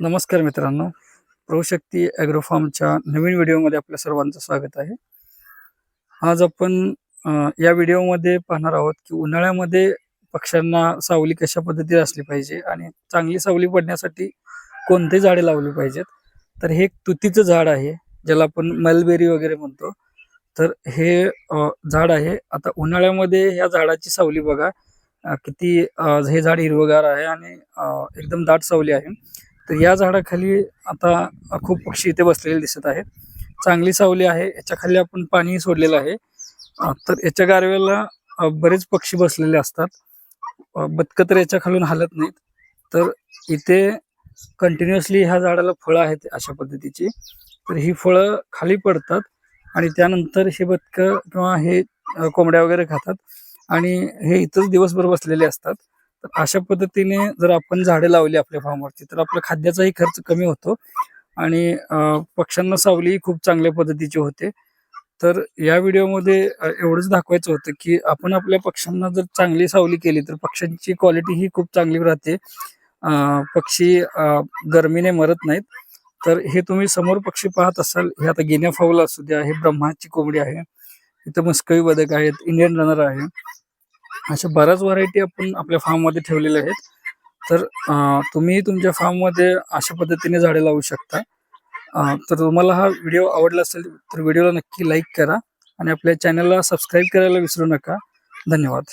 नमस्कार मित्रांनो. प्रशक्ती ॲग्रोफार्मच्या नवीन व्हिडिओमध्ये आपल्या सर्वांचं स्वागत आहे. आज आपण या व्हिडिओमध्ये पाहणार आहोत की उन्हाळ्यामध्ये पक्ष्यांना सावली कशा पद्धतीने असली पाहिजे आणि चांगली सावली पडण्यासाठी कोणते झाडे लावली पाहिजेत? तर हे एक तुतीचं झाड आहे ज्याला आपण मलबेरी वगैरे म्हणतो. तर हे झाड आहे. आता उन्हाळ्यामध्ये या झाडाची सावली बघा किती हे झाड हिरवगार आहे आणि एकदम दाट सावली आहे. तर या झाडाखाली आता खूप पक्षी इथे बसलेले दिसत आहेत. चांगली सावली आहे. याच्या खाली आपण पाणी सोडलेलं आहे. तर याच्या गारव्याला बरेच पक्षी बसलेले असतात. बदकं तर याच्या खालून हलत नाहीत. तर इथे कंटिन्युअसली ह्या झाडाला फळं आहेत अशा पद्धतीची. तर ही फळं खाली पडतात आणि त्यानंतर हे बदकं किंवा हे कोंबड्या वगैरे खातात आणि हे इथंच दिवसभर बसलेले असतात. तर अशा पद्धतीने जर आपण झाडे लावली आपल्या फार्मवरती तर आपला खाद्याचाही खर्च कमी होतो. आणि पक्ष्यांना सावली खूप चांगल्या पद्धतीची होते. तर या व्हिडिओमध्ये एवढंच दाखवायचं होतं की आपण आपल्या पक्ष्यांना जर चांगली सावली केली तर पक्ष्यांची क्वालिटी ही खूप चांगली राहते. पक्षी गरमीने मरत नाहीत. तर हे तुम्ही समोर पक्षी पाहत असाल हे आता गिन्या फाऊल असू द्या हे ब्रह्माची कोंबडी आहे. इथं मस्कवी बदक आहेत इंडियन रनर आहे. अशा बऱ्याच व्हरायटी आपण आपल्या फार्ममध्ये ठेवलेल्या आहेत. तर तुम्ही तुमच्या फार्ममध्ये अशा पद्धतीने झाडे लावू शकता. तर तुम्हाला हा व्हिडिओ आवडला असेल तर व्हिडिओला नक्की लाईक करा आणि आपल्या चॅनलला सबस्क्राईब करायला विसरू नका. धन्यवाद.